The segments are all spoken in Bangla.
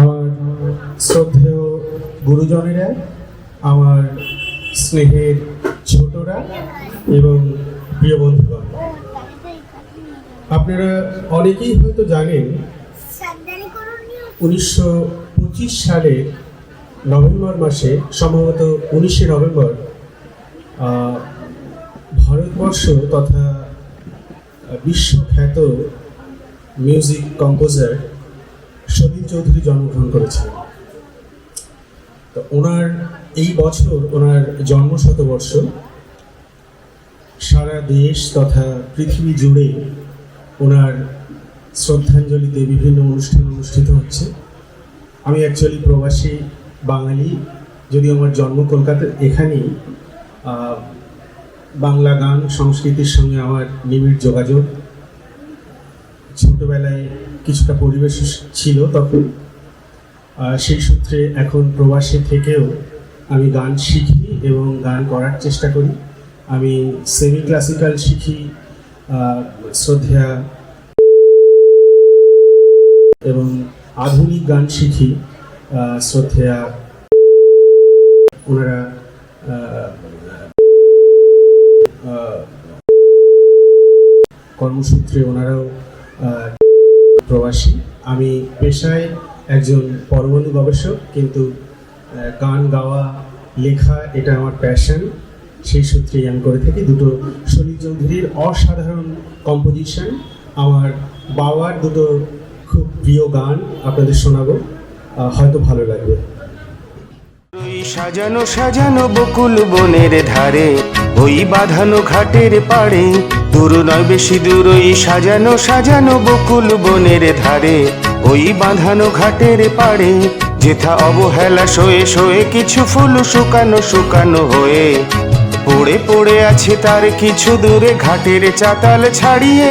আমার শ্রদ্ধেয় গুরুজনেরা, আমার স্নেহের ছোটরা এবং প্রিয় বন্ধুগণ। আপনারা অনেকেই হয়তো জানেন, উনিশশো পঁচিশ সালের নভেম্বর মাসে, সম্ভবত উনিশে নভেম্বর ভারতবর্ষ তথা বিশ্বখ্যাত মিউজিক কম্পোজার সলিল চৌধুরী জন্মগ্রহণ করেছিলেন। তো ওনার এই বছর ওনার জন্ম শতবর্ষ সারা দেশ তথা পৃথিবী জুড়ে ওনার শ্রদ্ধাঞ্জলিতে বিভিন্ন অনুষ্ঠান অনুষ্ঠিত হচ্ছে। আমি অ্যাকচুয়ালি প্রবাসী বাঙালি, যদিও আমার জন্ম কলকাতার এখানেই বাংলা গান সংস্কৃতির সঙ্গে আমার নিবিড় যোগাযোগ। ছোটবেলায় কিছুটা পরিবেশ ছিল তখন। সেই সূত্রে এখন প্রবাসে থেকেও আমি গান শিখি এবং গান করার চেষ্টা করি। আমি সেমি ক্লাসিক্যাল শিখি আহ, শ্রদ্ধেয়া এবং আধুনিক গান শিখি আহ, শ্রদ্ধেয়া। ওনারা কর্মসূত্রে ওনারাও প্রবাসী। আমি পেশায় একজন পরমাণু গবেষক, কিন্তু গান গাওয়া, লেখা, এটা আমার প্যাশন সেই সূত্রেই আমি করে থাকি। দুটো সলিল চৌধুরীর অসাধারণ কম্পোজিশন আমার বাবার দুটো খুব প্রিয় গান আপনাদের শোনাবো। হয়তো ভালো লাগবে। সাজানো সাজানো বকুল বনের ধারে। ওই বাঁধানো ঘাটের পাড়ে, দূর নয় বেশি দূর, ওই সাজানো সাজানো বকুল বনের ধারে। ওই বাঁধানো ঘাটের পাড়ে, যেথা অবহেলা শোয়ে শোয়ে কিছু ফুল শুকানো শুকানো হয়ে। পড়ে পড়ে আছে তার কিছু দূরে ঘাটের চাতাল ছাড়িয়ে,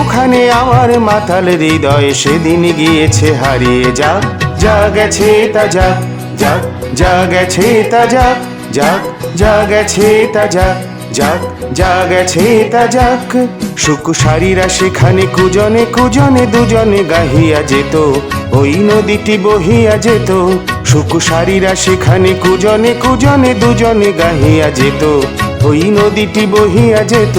ওখানে আমার মাতাল হৃদয় সেদিন গিয়েছে হারিয়ে যা যা গেছে তা যা যাক, যা গেছে তা যাক। যাক, যা গেছে তা যাক যাক, যা গেছে তা যাক। সুকুসারীরা সেখানে কুজনে কুজনে দুজনে গাহিয়া যেত। ওই নদীটি বহিয়া যেত। সুকুসারীরা সেখানে কুজনে কুজনে দুজনে গাহিয়া যেত। ওই নদীটি বহিয়া যেত।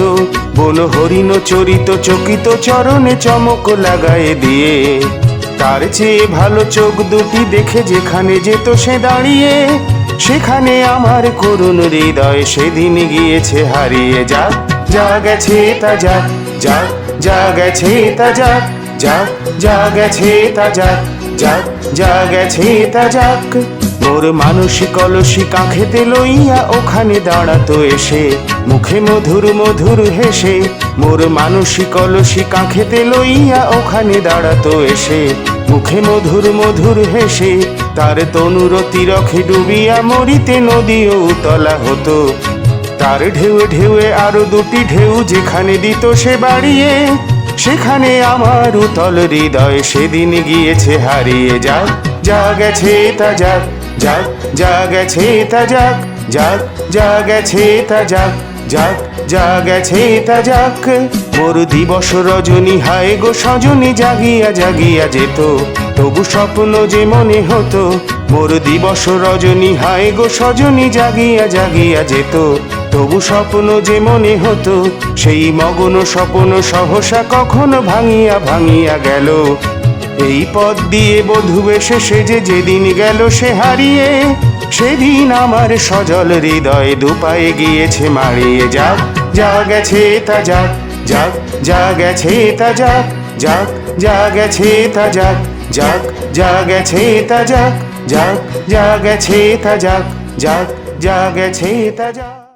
বন হরিণ চরিত চকিত চরণে চমক লাগায়ে দিয়ে। তার চেয়ে ভালো চোখ দুটি দেখে যেখানে যেত সে দাঁড়িয়ে। সেখানে আমার করুণ হৃদয় সেদিন গিয়েছে, হারিয়ে যা। যা গেছে তা যাক যাক যা গেছে তা যাক যাক যা গেছে তা যাক যাক যা গেছে তা যাক। মোর মানসিক কলসি কাঁখেতে লইয়া ওখানে দাঁড়াতো এসে, মুখে মধুর মধুর হেসে, মোর মানসিক কলসি কাঁখেতে লইয়া ওখানে দাঁড়াতো এসে, মুখে মধুর মধুর হেসে তার তনুর তীরখে ডুবিয়া মরিতে নদীও তলা হতো। তার ঢেউয়ে ঢেউয়ে আরও দুটি ঢেউ যেখানে দিত সে বাড়িয়ে, সেখানে আমার উতল হৃদয় সেদিন গিয়েছে হারিয়ে যাক, যা গেছে তা যাক যাক, যা গেছে তা যাক যাক, যা গেছে তা যাক যাক যা গেছে তা যাক, মোর দিবস রজনী হায় গো সজনী, জাগিয়া জাগিয়া যেত। তবু স্বপ্ন যে মনে হতো, মোর দিবস রজনী হায় গো সজনী, জাগিয়া জাগিয়া যেত। তবু স্বপ্ন যে মনে হতো, সেই মগন স্বপ্ন সহসা কখনো ভাঙিয়া ভাঙিয়া গেল। এই পথ দিয়ে বধু এসে সেজে যেদিন গেল, সে হারিয়ে সেদিন আমার সজল হৃদয় দুপায়ে গিয়েছে, মারিয়ে যাক। যা গেছে তা যাক যাক, যা গেছে তা যাক যাক, যা গেছে তা যাক যাক, যা গেছে তা যাক যাক, যা গেছে তা যাক যাক, যা তা যাক।